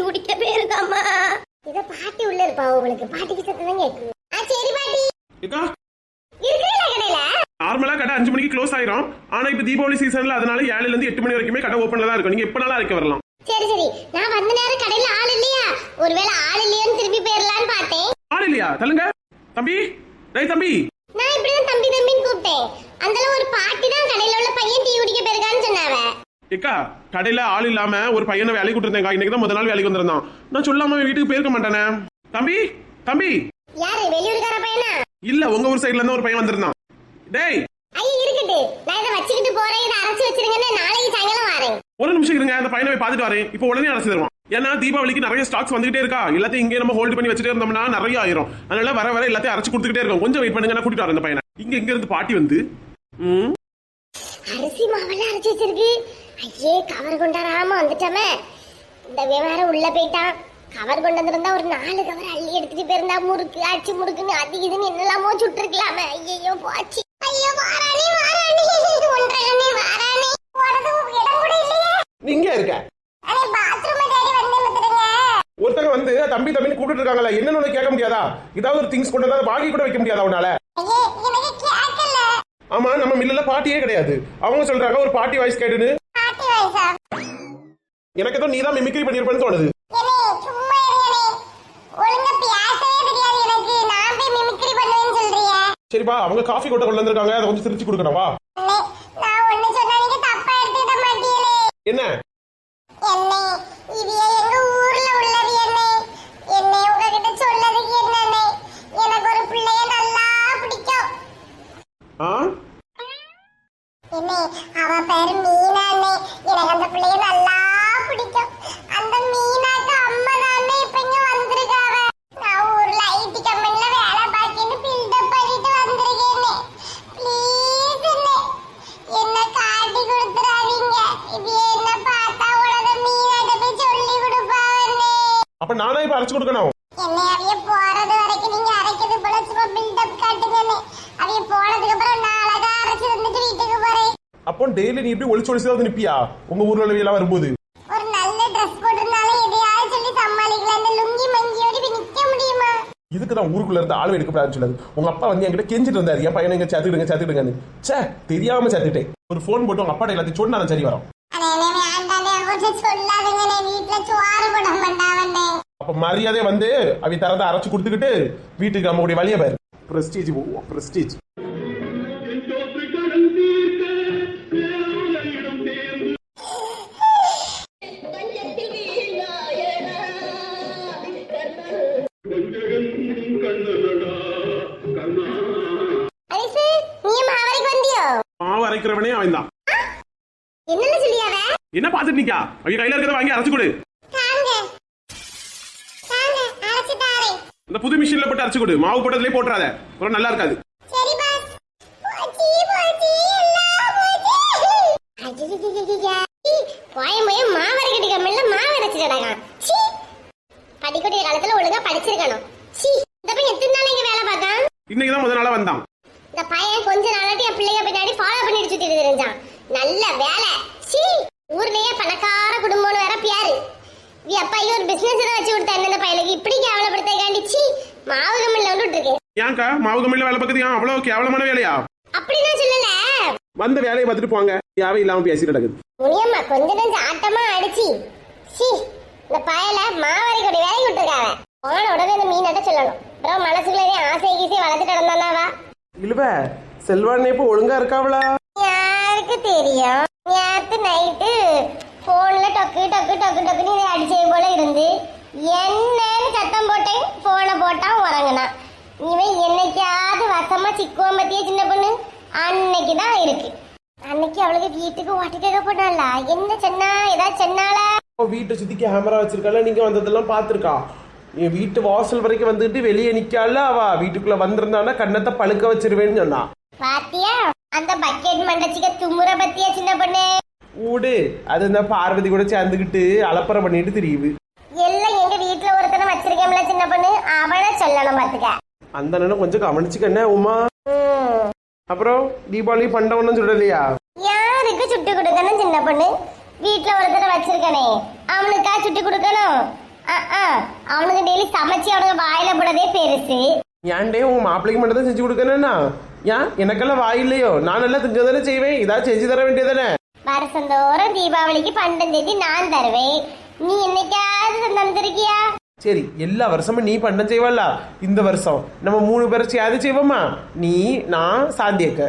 தண்ணி குடிக்க போயிருக்காமா இத பாட்டி உள்ள இருப்பா உங்களுக்கு பாட்டிக்கு சத்தம் தான் கேக்குது ஆ சரி பாட்டி. இதா இருக்குல்ல கடையில? நார்மலா கடை அஞ்சு மணிக்கு க்ளோஸ் ஆயிரும். ஆனா இப்ப தீபாவளி சீசன்ல அதனால ஏழுல இருந்து எட்டு மணி வரைக்குமே கடை ஓபன்ல தான் இருக்கும். நீங்க எப்பனாலும் அரைக்க வரலாம். சரி சரி. நான் வந்த நேரம் கடையில ஆள் இல்லையா? ஒருவேளை ஆள் இல்லையான்னு திரும்பி போயிரலாம்னு பார்த்தேன். ஆள் இல்லையா? சொல்லுங்க தம்பி. ரை தம்பி. நான் இப்படி தம்பி தம்பின்னு கூப்பிட்டேன். அந்த ஒரு பாட்டு ஏக்கா கடையில ஆள் இல்லாம ஒரு பையனை வேலைக்கு விட்டுருந்தேங்க இன்னைக்கு தான் முதல் நாள் வேலைக்கு வந்திருந்தான். நான் சொல்லாம வீட்டுக்கு போயிருக்க மாட்டானே. தம்பி தம்பி. யாரு வெளியூர்கார பையனா? இல்ல உங்க ஊர் சைடுல இருந்து ஒரு பையன் வந்திருந்தான். டேய். ஐயா இருக்கட்டு. நான் இதை வச்சுக்கிட்டு போறேன். இதை அரைச்சு வச்சிருங்கன்னு நாளைக்கு சாயங்காலம் வரேன். ஒரு நிமிஷம் இருங்க அந்த பையனை போய் பார்த்துட்டு வரேன். இப்போ உடனே அடைச்சு தருவான் ஏன்னா தீபாவளிக்கு நிறைய ஸ்டாக்ஸ் வந்துகிட்டே இருக்கா. எல்லாத்தையும் இங்கே நம்ம ஹோல்ட் பண்ணி வச்சுட்டே இருந்தோம்னா நிறைய ஆயிரும். அதனால வர வர எல்லாத்தையும் அரைச்சு கொடுத்துக்கிட்டே இருக்கும். கொஞ்சம் வெயிட் பண்ணுங்க நான் கூட்டிட்டு வரேன் அந்த பையனை. இங்க இங்க இருந்து பாட்டி வந்து ம்? அரிசி மாவெல்லாம் அரைச்சு வச்சிருக்கு. ஐயே கவர் கொண்டாடாம வந்துட்டோமே. இந்த விவகாரம் உள்ள போயிட்டான். கவர் கொண்டு வந்திருந்தா ஒரு நாலு கவர் அள்ளி எடுத்துட்டு போயிருந்தா. முறுக்கு அச்சு முறுக்குன்னு அது இதுன்னு என்னெல்லாமோ சுட்டுருக்கலாமே. ஐயோ போச்சு. ஐயோ வாராணி வாராணி. ஒன்றாணி வாராணி. நீங்க இருக்க. ஒருத்தங்க வந்து தம்பி தம்பின்னு கூப்பிட்டு இருக்காங்கல்ல என்னன்னு கேட்க முடியாதா? ஏதாவது ஒரு திங்ஸ் கொண்டு வந்தா வாங்கி கூட வைக்க முடியாதா உன்னால? ஆமா நம்ம மில்லுல பாட்டியே கிடையாது. அவங்க சொல்றாங்க ஒரு பாட்டி வாய்ஸ் கேட்டுன்னு. எனக்கு. ஏதோ நீ தான் மிமிக்ரி பண்ணிருப்பேன்னு தோணுது சரிப்பா அவங்க காஃபி கொட்ட கொண்டு வந்திருக்காங்க. அதை கொஞ்சம் எடுத்துக்கிட மாட்டீங்களே. என்ன அவ பேரு மீனா அண்ணே. எனக்கு அந்த பிள்ளைய நல்லா பிடிக்கும் அந்த மீனாக்கு அம்மா தானே இப்ப இங்க வந்திருக்காவ நான் ஊர்ல ஐடி கம்பெனில வேலை பார்க்கின்னு பில்டப் பண்ணிட்டு வந்திருக்கேனே ப்ளீஸ் அண்ணே என்ன காட்டி கொடுத்துறாதீங்க இது என்ன பார்த்தா உலக மீனாட்ட போய் சொல்லி கொடுப்பாவண்ணே அப்ப நானே இப்ப அரைச்சு கொடுக்கணும். என்னை அவிய போறது வரைக்கும் நீங்க அரைக்கிறது போல சும்மா பில்டப் காட்டுங்கண்ணே அவிய போனதுக்கு அப்புறம் நான் அழகா அரைச்சு வந்துட்டு வீட்டுக்கு போறேன். அப்போ டெய்லி நீ இப்படி ஒளிச்சு ஒளிச்சு தான் நிப்பியா? உங்க ஊர்ல உள்ள எல்லாம் வரும்போது. ஒரு நல்ல ட்ரெஸ் போட்டிருந்தாலும் எதையாவது சொல்லி சமாளிக்கலாம். இந்த லுங்கி மங்கியோட இப்படி நிக்க முடியுமா? இதுக்கு தான் ஊருக்குள்ள இருந்து ஆள் எடுக்கப்படாதுன்னு சொல்லாது. உங்க அப்பா வந்து என்கிட்ட கெஞ்சிட்டு இருந்தாரு என் பையனை இங்க சேர்த்துக்கிடுங்க சேர்த்துக்கிடுங்கன்னு. ச்சே தெரியாம சேர்த்துட்டேன். ஒரு ஃபோன் போட்டு உங்க அப்பாட்ட எல்லாத்தையும் சொன்னா சரி வரும். சொல்லாதுங்கண்ணே வீட்டுல மாட்டாவண்ணே அப்ப மரியாதை வந்து அவி தரத்தை அரைச்சு கொடுத்துக்கிட்டு வீட்டுக்கு நம்மளுடைய வழியை பாரு. பிரஸ்டீஜ் பிரஸ்டீஜ் அரைக்கிறவனே அவன் தான் சொல்லியாவ என்ன பாத்துட்டு நிக்கா? அவங்க கையில இருக்கிறத வாங்கி அரைச்சு கொடு. அரைச்சு கொடு. மாவு போட்டதுலயே போட்டுறாத. அப்புறம் நல்லா இருக்காது. மாவு காலத்துல ஒழுங்கா படிச்சிருக்கணும் சீ இந்த பையன் எத்தனை நாள் இங்க வேலை பார்த்தான் இன்னைக்கு தான் முத நாளா வந்தான் இந்த பையன் கொஞ்ச நாளாட்டி என் பிள்ளைங்க பின்னாடி ஃபாலோ பண்ணிட்டு சுத்திட்டு தெரிஞ்சான் நல்ல வேலை சீ ஊர்லயே பணக்கார குடும்பம்னு வேற பியாரு அப்பா ஐயோ ஒரு பிசினஸ் வச்சு கொடுத்தா இந்த பையனுக்கு இப்படி கேவலப்படுத்த காண்டிச்சு சீ மாவு விட்டு இருக்கேன் ஏன்க்கா? மாவு கம்மியில வேலை பார்க்கறது ஏன் அவ்வளவு கேவலமான வேலையா? அப்படி நான் சொல்லல. வந்த வேலையை பார்த்துட்டு போங்க. தேவை இல்லாம பேசிட்டு நடக்குது. முனியம்மா கொஞ்ச நெஞ்சு ஆட்டமா அடிச்சு சி இந்த பயல மாவாரி கொடி வேலைக்கு விட்டுருக்காவ போன உடனே இந்த மீனட்ட சொல்லணும். அப்புறம் மனசுக்குள்ள ஆசை கீசை வளர்த்துட்டு நடந்தானாவா இழுவ செல்வானே இப்போ ஒழுங்கா இருக்காவளா? யாருக்கு தெரியும்? நேத்து நைட்டு போன்ல டொக்கு டொக்கு டொக்கு டொக்குன்னு இதை அடிச்சது போல இருந்து. என்னன்னு சத்தம் போட்டேன் போனை போட்டான் உறங்குனான். இவன் என்னைக்காவது வசமா சிக்குவான் பத்தியா சின்ன பொண்ணு? அன்னைக்கு தான் இருக்கு. அன்னைக்கு அவளுக்கு வீட்டுக்கு ஓட்டிட்டு போனால என்ன சொன்னா? ஏதாவது சொன்னாலா வீட்டை சுத்தி கேமரா வச்சிருக்கால நீங்க வந்ததெல்லாம் பாத்திருக்கா என் வீட்டு வாசல் வரைக்கும் வந்துட்டு வெளியே நிக்கால அவ வீட்டுக்குள்ள வந்திருந்தானா? கண்ணத்தை பழுக்க வச்சிருவேன்னு சொன்னா. பாத்தியா? அந்த பக்கெட் மண்டச்சிக்க துமுற பத்தியா சின்ன பொண்ணு? ஊடு. அது இந்த பார்வதி கூட சேர்ந்துக்கிட்டு அலப்பறை பண்ணிட்டு தெரியுது. எல்லாம் எங்க வீட்டுல ஒருத்தனை வச்சிருக்கேன்ல சின்ன பொண்ணு? அவனை சொல்லணும் பாத்துக்க. அந்த அண்ணனும் கொஞ்சம் கவனிச்சுக்கண்ணே உமா. அப்புறம் தீபாவளி பண்டவன்னு சொல்லலையா யாருக்கு சுட்டு கொடுக்கணும் சின்ன பொண்ணு? வீட்டுல ஒருத்தரை வச்சிருக்கனே அவனுக்கா சுட்டு கொடுக்கணும். அவனுக்கு டெய்லி சமைச்சு அவனுக்கு வாயில போடுறதே பெருசு. ஏன்டே உங்க மாப்பிள்ளைக்கு மட்டும் தான் செஞ்சு கொடுக்கணும்னா ஏன்? எனக்கெல்லாம் வாய் இல்லையோ? நான் நல்லா திங்க தானே செய்வேன். இதாவது செஞ்சு தர வேண்டியதானே வருஷந்தோறும் தீபாவளிக்கு பன்னெண்டாம் தேதி நான் தருவேன். நீ என்னைக்காவது தந்திருக்கியா சரி எல்லா வருஷமும் நீ பண்ண செய்வல்ல இந்த வருஷம். நம்ம மூணு பேரை சேர்ந்து செய்வோமா? நீ நான் சாந்தியக்க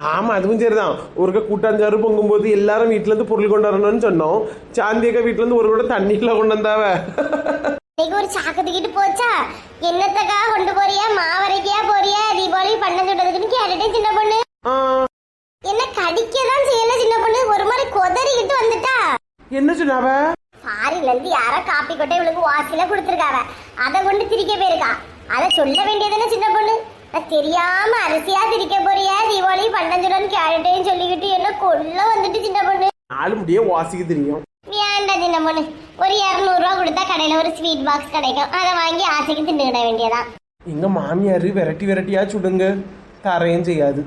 ஆமா அதுவும் சரிதான். ஒருக்க கூட்டாஞ்சாறு பொங்கும்போது எல்லாரும் வீட்ல இருந்து பொருள் கொண்டு வரணும்னு சொன்னோம். சாந்தியக்கா வீட்ல இருந்து ஒரு கூட தண்ணிக்குள்ள கொண்டு வந்தாவ? ஒரு சாக்கு தூக்கிட்டு போச்சா? என்னத்தக்கா கொண்டு போறியா? மாவரைக்கியா போறியா? தீபாவளி பண்ண சொல்றதுக்குன்னு கேட்டுட்டேன் சின்ன பொண்ணு. என்ன கடிக்க தான் செய்யல சின்ன பொண்ணு? ஒரு மாதிரி கொதறிக்கிட்டு வந்துட்டா. என்ன சொன்னாவ? ஃபாரின்ல இருந்து யாரோ காப்பி கொட்டை இவளுக்கு வாசில கொடுத்துருக்காவ. அதை கொண்டு திரிக்க போயிருக்கா. அதை சொல்ல வேண்டியதுன்னு சின்ன பொண்ணு? தெரியாம அரிசியா திரிக்க போறியா? தீபாவளி பண்டஞ்சுடன் கேட்டுட்டேன்னு சொல்லிக்கிட்டு என்ன கொல்ல வந்துட்டு சின்ன பொண்ணு? நாலு முடியே வாசிக்க தெரியும். வேண்டாம் சின்ன பொண்ணு? ஒரு இரநூறுவா கொடுத்தா கடையில ஒரு ஸ்வீட் பாக்ஸ் கிடைக்கும். அதை வாங்கி ஆசைக்கு தின்னுக்கிட வேண்டியதான் எங்க மாமியாரு விரட்டி விரட்டியா சுடுங்க. தரையும் செய்யாது.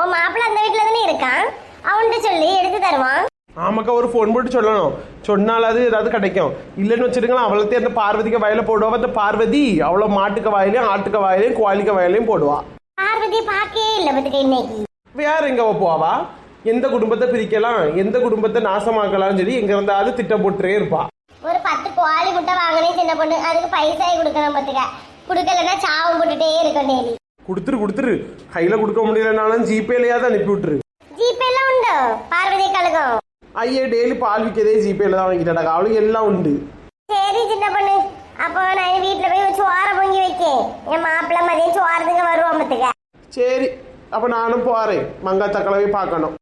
உன் மாப்பிள்ள அந்த வீட்டுல தானே இருக்கான்? அவன்கிட்ட சொல்லி எடுத்து தருவான். ஆமாக்கா ஒரு ஃபோன் போட்டு சொல்லணும். சொன்னாலாவது ஏதாவது கிடைக்கும். இல்லைன்னு வச்சிருங்களேன் அவளத்தே அந்த பார்வதிக்கு வயல போடுவா அந்த பார்வதி அவ்வளோ மாட்டுக்க வாயிலையும் ஆட்டுக்க வாயிலையும் கோழிக்க வாயிலையும் போடுவா. பார்வதியை பார்க்கவே இல்லை பத்துக்கு இன்னைக்கு. வேற எங்க போவா? எந்த குடும்பத்தை பிரிக்கலாம்? எந்த குடும்பத்தை நாசமாக்கலாம்னு சொல்லி எங்க இருந்தாவது திட்டம் போட்டுட்டே இருப்பா. ஒரு பத்து கோழி முட்டை வாங்கினே சின்ன பொண்ணு. அதுக்கு பைசாயே கொடுக்கணும் பத்துக்க கொடுக்கலன்னா சாவம் போட்டுட்டே இருக்கும் டெய்லி. கொடுத்துரு கொடுத்துரு. கையில கொடுக்க முடியலனாலும் ஜிபேலையாவது அனுப்பி விட்டுரு. ஜிபே எல்லாம் உண்டு? பார்வதி கழகம். ஐயே டெய்லி பால் விற்கதே ஜிபேல தான் வாங்கிட்டாடா அவளுக்கு எல்லாம் உண்டு சரி சின்ன பொண்ணு அப்போ நான் வீட்டுல போய் சோற பொங்கி வைக்கேன் என் மாப்பிள்ளை மதியம் சோறதுங்க பத்துக்க சரி அப்ப நானும் போறேன் மங்கா தக்கலவை பார்க்கணும்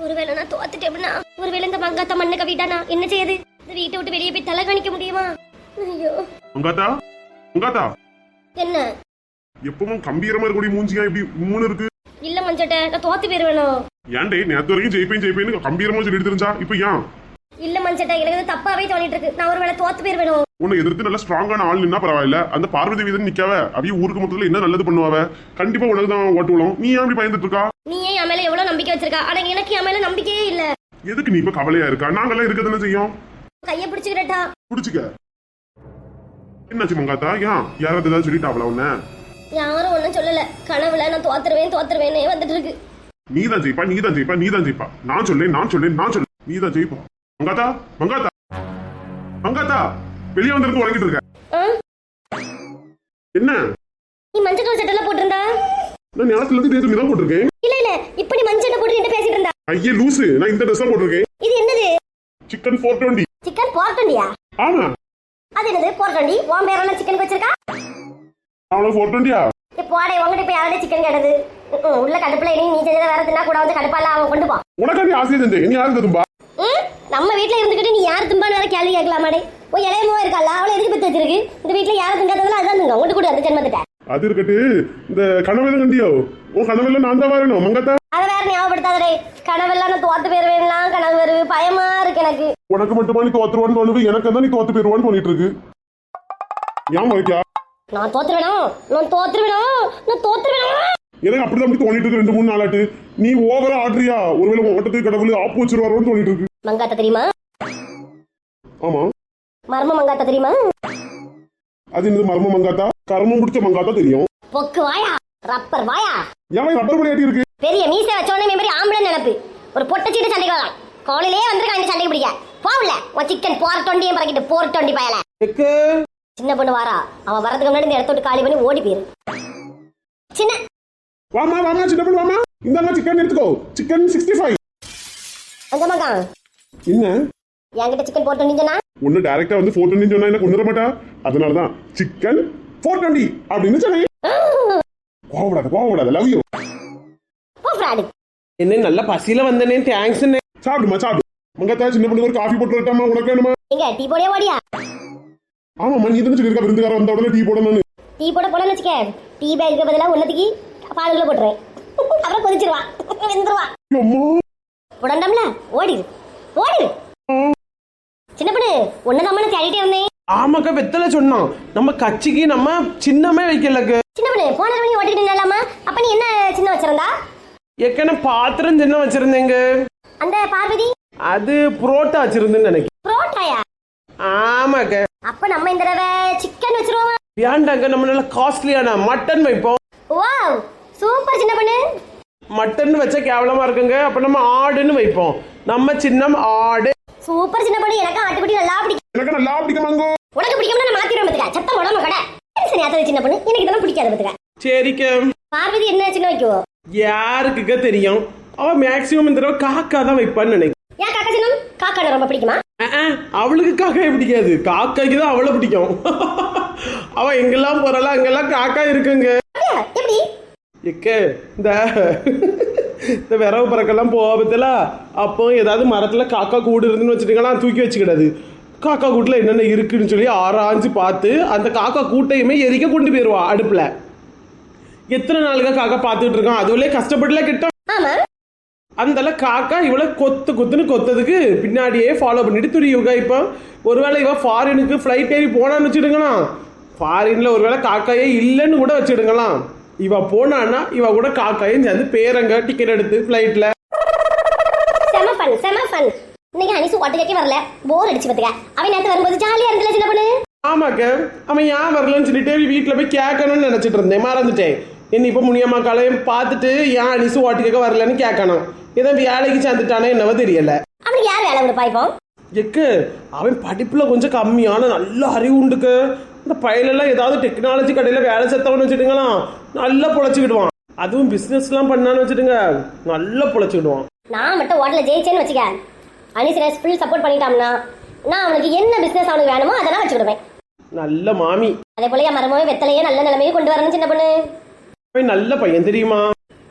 ஒருவேளை நான் தோத்துட்டேன்னா ஒருவேளை இந்த மங்காத்த மண்ணை கவிட்டானா என்ன செய்யுது இந்த வீட்டை விட்டு வெளியே போய் தலை காணிக்க முடியுமா ஐயோ உங்காத்தா உங்காத்தா என்ன எப்பவும் கம்பீரமா இருக்கக்கூடிய மூஞ்சியா இப்படி மூணு இருக்கு இல்ல மஞ்சட்ட நான் தோத்து போயிருவேணும் ஏன்டே நேத்து வரைக்கும் ஜெயிப்பேன் ஜெயிப்பேன்னு கம்பீரமா சொல்லிட்டு தெரிஞ்சா இப்ப ஏன்? இல்ல மஞ்சட்ட எனக்கு தப்பாவே தோணிட்டு இருக்கு நான் ஒருவேளை தோத்து போயிருவேணும் உன்னை எதிர்த்து நல்ல ஸ்ட்ராங்கான ஆள் நின்னா பரவாயில்ல. அந்த பார்வதி வீதன் நிக்காவ. அவிய ஊருக்கு மொத்தத்துல என்ன நல்லது பண்ணுவாவ? கண்டிப்பா உனக்கு தான் ஓட்டு விழும். நீ ஏன் இப்படி பயந்துட்டு இருக்கா? நீ ஏன் என் மேல எவ்வளவு நம்பிக்கை வச்சிருக்கா? ஆனா எனக்கு என் மேல நம்பிக்கையே இல்ல. எதுக்கு நீ இப்ப கவலையா இருக்கா? நாங்கெல்லாம் இருக்க தானே செய்யும். கைய பிடிச்சுக்கிட்டா. புடிச்சுக்க. என்னாச்சு மங்காத்தா? ஏன்? யாராவது ஏதாவது சொல்லிட்டாவல உன்ன? யாரும் ஒண்ணும் சொல்லல. கனவுல நான் தோத்துருவேன் தோத்துருவேனே வந்துட்டு இருக்கு நீ தான் ஜெயிப்பா நீ தான் ஜெயிப்பா நீ தான் ஜெயிப்பா. நான் சொல்லேன் நான் சொல்லேன் நான் சொல்லேன். நீ தான் ஜெயிப்பா. மங்காத்தா மங்காத்தா. மங்காத்தா வெளியே வந்திருந்து உறங்கிட்டு இருக்க? என்ன? நீ மஞ்சள் கலர் சட்டெல்லாம் போட்டிருந்தா? நான் ஞாபகத்துல இருந்து நேற்று தான் போட்டிருக்கேன். இல்ல இல்ல. இப்ப நீ மஞ்சள் போட்டு என்கிட்ட பேசிட்டு இருந்தா? ஐயே லூசு. நான் இந்த ட்ரெஸ் போட்டிருக்கேன். இது என்னது? சிக்கன் ஃபோர் டுவெண்ட்டி சிக்கன் போர்ட்டண்டியா ஆமா. அது என்னது? போர்ட்டண்டி உன் பேரெல்லாம் சிக்கன் வச்சிருக்கா? அவ்வளோ ஃபோர் டுவெண்ட்டியா போடே உங்ககிட்ட சிக்கன் கேட்டது. உள்ள கடுப்புல இனி நீ செஞ்சதை வேற தின்னா கூட வந்து கடுப்பால அவன் கொண்டு போ. உனக்காண்டி ஆசையை செஞ்சேன் நீ யாருக்கு தும்பா ம், நம்ம வீட்ல இருந்துகிட்டு நீ யார் தும்பான்னு வேற கேள்வி கேட்கலாமாடே. ஓ இளையமோ இருக்கல அவளை எதுக்கு பெத்து வச்சிருக்கு? இந்த வீட்ல யாரும் திங்காதவங்களோ அதான் திங்க கூட அந்த ஜென்மத்திட்ட. அது இருக்கட்டு. இந்த கண்டியோ உன் கனவுல நான் தான் வரணும். மங்கத்தா? அதை வேற ஞாபகப்படுத்தாதடே. கனவெல்லாம் நான் தோத்து போயிருவேன்லாம் கனவு வருது. பயமா இருக்கு எனக்கு. உனக்கு மட்டுமா நீ தோத்துருவான்னு தோணுது? எனக்கு தான் நீ தோத்து போயிருவான்னு தோணிட்டு இருக்கு? ஏன் வைக்கா நான் தோத்துருவேணும் நான் தோத்துருவேணும் நான் தோத்துருவேணும் எனக்கு அப்படிதான் அப்படி தோணிட்டு இருக்கு ரெண்டு மூணு நாளாட்டு. நீ ஓவரா ஆடுறியா? ஒருவேளை உன் ஓட்டத்துக்கு கடவுள் ஆப்பு வச்சிருவாரோன்னு தோணிட்டு இருக்கு. மங்காத்த தெரியுமா? ஆமா. மர்ம மங்காத்த தெரியுமா? அது என்னது மர்ம மங்காத்தா? கர்மம் பிடிச்ச மங்காத்தா தெரியும். பொக்கு வாயா? ரப்பர் வாயா? ஏன் ரப்பர் விளையாட்டி இருக்கு பெரிய மீசை வச்சோடனே மாதிரி ஆம்பளை நினைப்பு. ஒரு பொட்டை சீட்டு சண்டைக்கு வரலாம் காலையிலேயே வந்திருக்கான் இந்த சண்டைக்கு பிடிக்க. போகல. உன் சிக்கன் போர் தொண்டியும் பறக்கிட்டு போர் தொண்டி பயல சின்ன பொண்ணு வாரா. அவன் வரதுக்கு முன்னாடி இந்த இடத்த விட்டு காலி பண்ணி ஓடி போயிரு. சின்ன. வாமா வாமா சின்ன பொண்ணு வாமா இந்தாங்க சிக்கன் எடுத்துக்கோ. சிக்கன் சிக்ஸ்டி ஃபைவ் அந்த மகான். என்ன? என்கிட்ட சிக்கன் போட்டு சொன்னா? ஒண்ணு டைரக்டா வந்து ஃபோர் டுவெண்ட்டி சொன்னா என்ன கொண்டு வர மாட்டா? அதனாலதான் சிக்கன் ஃபோர் டுவெண்ட்டி அப்படின்னு சொன்னேன். கோவப்படாத கோவப்படாத லவ் யூ என்ன நல்ல பசியில வந்தனே தேங்க்ஸ் சாப்பிடுமா சாப்பிடு. மங்கத்தா சின்ன பொண்ணு ஒரு காஃபி போட்டு வரட்டாமா? உனக்கு வேணுமா? எங்க டீ போடியா ஓடியா? ஆமாம்மா நீ தானே சொல்லியிருக்க விருந்துகார வந்த உடனே டீ போடணும்னு. டீ போட போலன்னு வச்சுக்க. டீ பேக்கு பதிலாக ஒன்னத்துக்கு பாலுக்குள்ள போட்டுறேன் அப்புறம் கொதிச்சிருவான் வெந்துருவான் அம்மா. உடண்டம்ல ஓடிடு ஓடிடு சின்ன பொண்ணு ஒன்னதாமனு தேடிட்டே வந்தேன் ஆமாக்கா வெத்தலை சொன்னான். நம்ம கட்சிக்கு நம்ம சின்னமே வைக்கலக்கு. சின்ன பொண்ணு போன மணி ஓட்டிட்டு நின்னாலாமா அப்ப நீ என்ன சின்ன வச்சிருந்தா? ஏற்கனவே பாத்திரம் சின்ன வச்சிருந்தேங்க. அந்த பார்வதி? அது புரோட்டா வச்சிருந்துன்னு நினைக்கிறேன். புரோட்டாயா? ஆமாக்க அப்ப நம்ம இந்த தடவை சிக்கன் வேண்டாங்க நம்ம நல்ல காஸ்ட்லியான மட்டன் வைப்போம். வாவ் சூப்பர் சின்ன பொண்ணு. மட்டன் வச்சா கேவலமா இருக்குங்க. அப்ப நம்ம ஆடுன்னு வைப்போம். நம்ம சின்னம் ஆடு. சூப்பர் சின்ன பொண்ணு எனக்கு ஆட்டுக்குட்டி நல்லா பிடிக்கும். எனக்கு நல்லா பிடிக்குமாங்கோ உனக்கு பிடிக்கும்னா நான் மாத்திடுவேன் பத்துக்க. சத்தம் உடம்பு கடை சரி அத்தது சின்ன பொண்ணு. எனக்கு இதெல்லாம் பிடிக்காது பத்துக்க. சரிக்க. பார்வதி என்ன சின்ன வைக்குவோ? யாருக்குக்க தெரியும்? அவ மேக்சிமம் இந்த தடவை காக்கா தான் வைப்பான்னு நினைக்கிறேன். ஏன் காக்கா சின்னம்? காக்கா ரொம்ப பிடிக்குமா? அவளுக்கு காக்காய் பிடிக்காது. காக்காய்க்கு தான் அவளை பிடிக்கும். அவ எங்கெல்லாம் போறாளோ அங்கெல்லாம் காக்கா இருக்குங்க. எக்க இந்த இந்த விரவு பறக்கெல்லாம் போகத்துல அப்போ ஏதாவது மரத்துல காக்கா கூடு இருந்துன்னு வச்சுட்டீங்களா தூக்கி வச்சுக்கிடாது. காக்கா கூட்டுல என்னென்ன இருக்குன்னு சொல்லி ஆராய்ஞ்சு பார்த்து அந்த காக்கா கூட்டையுமே எரிக்க கொண்டு போயிடுவா அடுப்புல. எத்தனை நாளுக்கு காக்கா பார்த்துட்டு இருக்கான்? அதுவலே கஷ்டப்பட்டுல கிட்ட அந்தல காக்கா இவளை கொத்து கொத்துன்னு கொத்ததுக்கு பின்னாடியே ஃபாலோ பண்ணிட்டு துரியுங்க இப்போ. ஒருவேளை இவ ஃபாரினுக்கு ஃப்ளைட் ஏறி போனான்னு வச்சுடுங்களாம் ஃபாரின்ல ஒருவேளை காக்காயே இல்லைன்னு கூட வச்சுடுங்களாம் இவ போனான்னா இவ கூட காக்காயும் சேர்ந்து பேரங்க டிக்கெட் எடுத்து ஃப்ளைட்ல செம ஃபன் செம ஃபன் இன்னைக்கு அனிசு ஒட்டு கேட்க வரல. போர் அடிச்சு பத்துக்க. அவன் நேத்து வரும்போது ஜாலியா இருந்தல சின்ன பொண்ணு? ஆமாக்க. அவன் ஏன் வரலன்னு சொல்லிட்டு வீட்டில் போய் கேட்கணும்னு நினைச்சிட்டு இருந்தேன். மறந்துட்டேன். என்ன இப்போ முனியம்மா காலையும் பார்த்துட்டு ஏன் அனிசு ஓட்டு கேட்க வரலன்னு கேட்கணும். ஏதோ வேலைக்கு சேர்ந்துட்டானே என்னவோ தெரியல. அவனுக்கு யார் வேலை கொடுப்பா இப்போ? எக்கு அவன் படிப்புல கொஞ்சம் கம்மியான நல்ல அறிவு உண்டுக்கு. இந்த பையலெல்லாம் ஏதாவது டெக்னாலஜி கடையில் வேலை செத்தவன்னு வச்சுட்டுங்களா நல்லா பொழைச்சிக்கிடுவான். அதுவும் பிஸ்னஸ்லாம் பண்ணான்னு வச்சுட்டுங்க. நல்லா பொழைச்சிக்கிடுவான். நான் மட்டும் ஹோட்டல்ல ஜெயிச்சேன்னு வச்சுக்க. அனிசு ஃபுல் சப்போர்ட் பண்ணிட்டான்னா நான் அவனுக்கு என்ன பிசினஸ் அவனுக்கு வேணுமோ அதெல்லாம் வச்சு விடுவேன் நல்ல மாமி. அதே போல என் மரமாவே வெத்தலையே நல்ல நிலைமையை கொண்டு வரணும் சின்ன பொண்ணு. அவன் நல்ல பையன் தெரியுமா?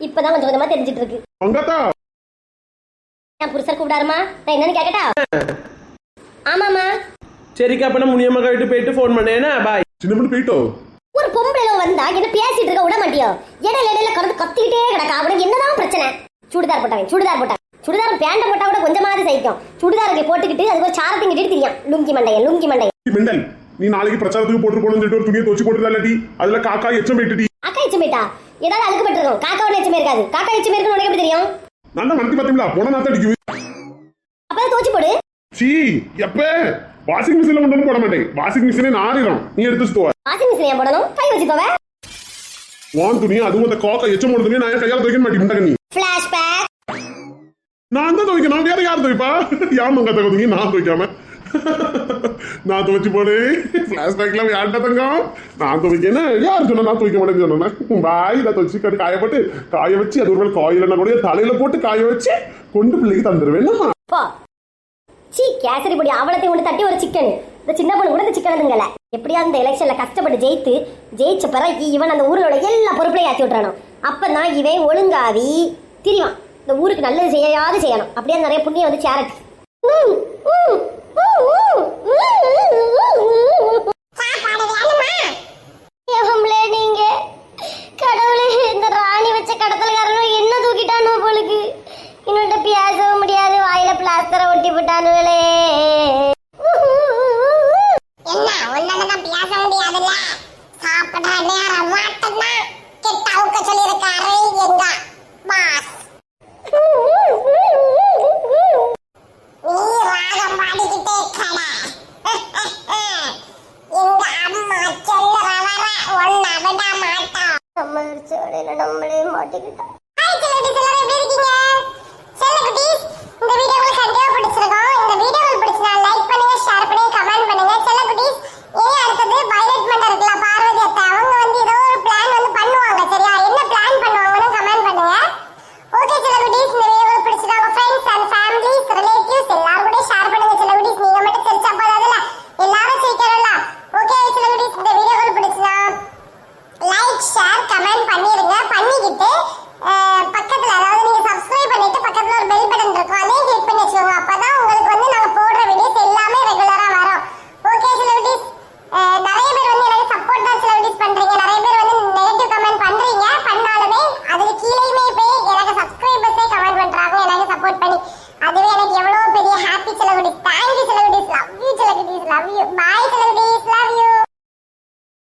இப்பதான் கொஞ்சம் கொஞ்சமா தெரிஞ்சிட்டு இருக்கு. மங்காத்தா என் புருஷர் கூப்பிடாருமா? நான் என்னன்னு கேக்கட்டா? ஆமாமா சரிக்கா அப்ப நான் முனியம்மா வீட்டு போயிட்டு ஃபோன் பண்ணேன்னா பாய் சின்ன பொண்ணு போயிட்டோ? ஒரு பொம்பளை வந்தா என்ன பேசிட்டு இருக்க விட மாட்டியோ? இடையில இடையில கடந்து கத்திக்கிட்டே கிடக்கா? அவனுக்கு என்னதான் பிரச்சனை? சுடிதார் போட்டவன் சுடிதார் போட்டான். சுடிதார் பேண்ட போட்டா கூட கொஞ்சமாவது சகிக்கும். சுடிதார் போட்டுக்கிட்டு அதுக்கு ஒரு சாரத்தையும் கட்டிட்டு தெரியும் லுங்கி மண்டையன் லுங்கி மண்டையன் மெண்டல் நீ நாளைக்கு பிரச்சாரத்துக்கு போட்டு போகணும்னு சொல்லிட்டு ஒரு துணியை தோச்சு போட்டுருந்தா இல்லாட்டி அதுல காக்கா எச்சம் போயிட்டுடி. அக்கா எச்சம் போயிட்டா? ஏதாவது அழுக்கு பட்டிருக்கும். காக்கா ஒன்று எச்சமே இருக்காது காக்கா எச்சமே இருக்குன்னு உனக்கு எப்படி தெரியும்? நல்லா மந்தி பார்த்தீங்களா போன நாத்த அடிக்குது. அப்பதான் தோச்சு போடு. சீ எப்ப? வாஷிங் மிஷின்ல கொண்டு போட மாட்டேன். வாஷிங் மிஷினே நாரிடும் நீ எடுத்து வச்சுட்டு வா. வாஷிங் மிஷின் ஏன் போடணும்? கை வச்சுக்கோவே. உன் துணி அதுவும் அந்த காக்கா எச்சம் போட துணி நான் கையால துவைக்க மாட்டேன் நீ ஃபிளாஷ் பேக் நான் தான் துவைக்கணும். வேற யார் துவைப்பா? யார் மங்க துவைக்க நான் துவைக்காம? நான் துவைச்சு போடு. பிளாஷ்பேக்ல யார்கிட்ட தங்கம்? நான் துவைக்கணும் யார் சொன்னா நான் துவைக்க மாட்டேன்னு சொன்னேன் வாய் நான் துவைச்சு கட்டு காய போட்டு காய வச்சு அது ஒரு காயிலன்னா கூட தலையில போட்டு காய வச்சு கொண்டு பிள்ளைக்கு தந்துடுவேன் கேசரி பொடி அவளத்தை கொண்டு தட்டி ஒரு சிக்கன் இந்த சின்ன பொண்ணு கூட இந்த சிக்கன் அதுங்கல எப்படியாவது இந்த எலெக்ஷனில் கஷ்டப்பட்டு ஜெயித்து ஜெயிச்ச பிறகு இவன் அந்த ஊரோட எல்லா பொறுப்புலையும் ஏற்றி விட்றானோ அப்பதான் இவன் ஒழுங்காவி திரிவான். இந்த ஊருக்கு நல்லது செய்யாது செய்யணும். அப்படியே நிறைய புண்ணியம் வந்து சேரட்டு அடிச்சோட நம்மளே மாட்டிக்கிட்டோம் பக்கத்துல அதாவது நீங்க சப்ஸ்கிரைப் பண்ணிட்டு பக்கத்துல ஒரு பெல் பட்டன் இருக்கும். அதையும் கிளிக் பண்ணி வச்சுக்கோங்க. அப்ப